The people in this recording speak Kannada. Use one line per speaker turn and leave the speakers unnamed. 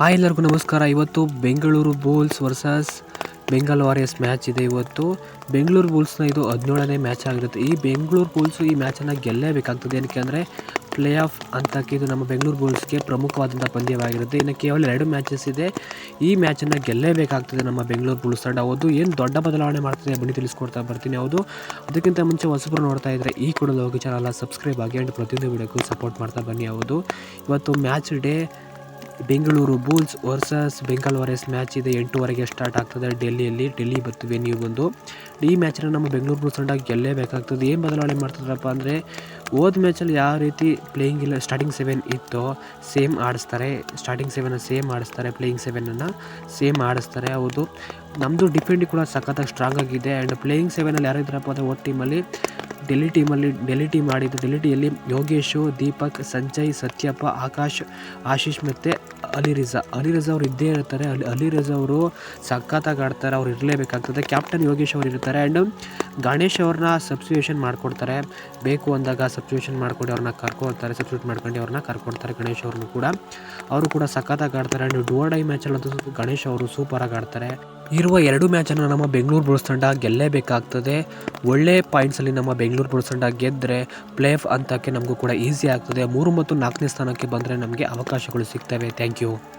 ಹಾಯ್ ಎಲ್ಲರಿಗೂ ನಮಸ್ಕಾರ. ಇವತ್ತು Bengaluru Bulls versus Bengal Warriors match ಇದೆ. ಇವತ್ತು ಬೆಂಗಳೂರು ಬುಲ್ಸ್ನ ಇದು ಹದಿನೇಳನೇ ಮ್ಯಾಚ್ ಆಗಿರುತ್ತೆ. ಈ ಬೆಂಗಳೂರು ಬುಲ್ಸು ಈ ಮ್ಯಾಚನ್ನು ಗೆಲ್ಲೇಬೇಕಾಗ್ತದೆ ಏನಕ್ಕೆ ಅಂದರೆ ಪ್ಲೇ ಆಫ್ ಅಂತಕ್ಕೆ ಇದು ನಮ್ಮ ಬೆಂಗಳೂರು ಬುಲ್ಸ್ಗೆ ಪ್ರಮುಖವಾದಂಥ ಪಂದ್ಯವಾಗಿರುತ್ತೆ. ಇನ್ನು ಕೇವಲ ಎರಡು ಮ್ಯಾಚಸ್ ಇದೆ. ಈ ಮ್ಯಾಚನ್ನು ಗೆಲ್ಲೇಬೇಕಾಗ್ತದೆ ನಮ್ಮ ಬೆಂಗಳೂರು ಬುಲ್ಸ್ ತಂಡ. ಹೌದು, ಏನು ದೊಡ್ಡ ಬದಲಾವಣೆ ಮಾಡ್ತದೆ ಬನ್ನಿ ತಿಳಿಸ್ಕೊಡ್ತಾ ಬರ್ತೀನಿ. ಹೌದು, ಅದಕ್ಕಿಂತ ಮುಂಚೆ ಹೊಸಬ್ರು ನೋಡ್ತಾ ಇದ್ದರೆ ಈ ಕೂಡ ಹೋಗಿ ಚಾನಲ್ ಸಬ್ಸ್ಕ್ರೈಬ್ ಆಗಿ ಆ್ಯಂಡ್ ಪ್ರತಿಯೊಂದು ವಿಡಿಯೋಕ್ಕೂ ಸಪೋರ್ಟ್ ಮಾಡ್ತಾ ಬನ್ನಿ. ಹೌದು, ಇವತ್ತು match day Bengaluru Bulls versus Bengal Warriors match ಇದೆ. ಎಂಟೂವರೆಗೆ ಸ್ಟಾರ್ಟ್ ಆಗ್ತದೆ. ಡೆಲ್ಲಿಯಲ್ಲಿ ಡೆಲ್ಲಿ ಬರ್ತೀವಿ ನೀವು ಬಂದು ಈ ಮ್ಯಾಚನ್ನು ನಮ್ಮ ಬೆಂಗಳೂರು ಬುಲ್ಸ್ ತಂಡ ಗೆಲ್ಲೇಬೇಕಾಗ್ತದೆ. ಏನು ಬದಲಾವಣೆ ಮಾಡ್ತಿದ್ರಪ್ಪ ಅಂದರೆ, ಹೋದ ಮ್ಯಾಚಲ್ಲಿ ಯಾವ ರೀತಿ ಪ್ಲೇಯಿಂಗ್ ಇಲ್ಲ ಸ್ಟಾರ್ಟಿಂಗ್ ಸೆವೆನ್ ಇತ್ತೋ ಸೇಮ್ ಆಡಿಸ್ತಾರೆ. ಸ್ಟಾರ್ಟಿಂಗ್ ಸೆವೆನ್ ಸೇಮ್ ಆಡಿಸ್ತಾರೆ. ಪ್ಲೇಯಿಂಗ್ ಸೆವೆನನ್ನು ಸೇಮ್ ಆಡಿಸ್ತಾರೆ. ಹೌದು. ನಮ್ಮದು ಡಿಫೆಂಡಿಂಗ್ ಕೂಡ ಸಖತ್ತಾಗಿ ಸ್ಟ್ರಾಂಗ್ ಆಗಿದೆ. ಆ್ಯಂಡ್ ಪ್ಲೇಯಿಂಗ್ ಸೆವೆನಲ್ಲಿ ಯಾರು ಇದ್ರಪ್ಪ ಅಂದರೆ ಓ ಟೀಮಲ್ಲಿ ಡೆಲ್ಲಿ ಟೀಮಲ್ಲಿ ಡೆಲ್ಲಿ ಟೀಮ್ ಆಡಿದ್ದು ಡೆಲ್ಲಿ ಟೀಯಲ್ಲಿ ಯೋಗೇಶು, ದೀಪಕ್, ಸಂಜಯ್, ಸತ್ಯಪ್ಪ, ಆಕಾಶ್, ಆಶೀಶ್ ಮತ್ತು ಅಲಿ ರಿಝಾ ಅಲಿ ರಿಝಾ ಅವ್ರು ಇದ್ದೇ ಇರ್ತಾರೆ. ಅಲ್ಲಿ ಅಲಿ ರಿಝಾ ಅವರು ಸಖತ್ತಾಗಿ ಆಡ್ತಾರೆ. ಅವ್ರು ಇರಲೇಬೇಕಾಗ್ತದೆ ಕ್ಯಾಪ್ಟನ್ ಯೋಗೇಶ್ ಅವರು ಇರ್ತಾರೆ. ಆ್ಯಂಡ್ ಗಣೇಶ್ ಅವ್ರನ್ನ ಸಬ್ಸ್ಟಿಟ್ಯೂಷನ್ ಮಾಡ್ಕೊಡ್ತಾರೆ. ಬೇಕು ಅಂದಾಗ ಸಬ್ಸ್ಟಿಟ್ಯೂಷನ್ ಮಾಡ್ಕೊಂಡು ಅವ್ರನ್ನ ಕರ್ಕೊಳ್ತಾರೆ ಸಬ್ಸ್ಟಿಟ್ಯೂಟ್ ಮಾಡ್ಕೊಂಡು ಅವ್ರನ್ನ ಕರ್ಕೊಡ್ತಾರೆ ಗಣೇಶ್ ಅವ್ರನ್ನೂ ಕೂಡ. ಅವರು ಕೂಡ ಸಖತ್ತಾಗಿ ಆಡ್ತಾರೆ. ಆ್ಯಂಡ್ ಡೈ ಮ್ಯಾಚಲ್ಲಂತೂ ಗಣೇಶ್ ಅವರು ಸೂಪರಾಗಿ ಆಡ್ತಾರೆ. ಇರುವ ಎರಡು ಮ್ಯಾಚನ್ನು ನಮ್ಮ ಬೆಂಗಳೂರು ಬುಲ್ಸ್ ತಂಡ ಗೆಲ್ಲೇಬೇಕಾಗ್ತದೆ ಒಳ್ಳೆ ಪಾಯಿಂಟ್ಸಲ್ಲಿ ನಮ್ಮ ಬೆಂಗಳೂರು ಬುಲ್ಸ್ ತಂಡ ಗೆದ್ದರೆ ಪ್ಲೇಫ್ ಅಂತಕ್ಕೆ ನಮಗೂ ಕೂಡ ಈಸಿ ಆಗ್ತದೆ. ಮೂರು ಮತ್ತು ನಾಲ್ಕನೇ ಸ್ಥಾನಕ್ಕೆ ಬಂದರೆ ನಮಗೆ ಅವಕಾಶಗಳು ಸಿಗ್ತವೆ. Thank you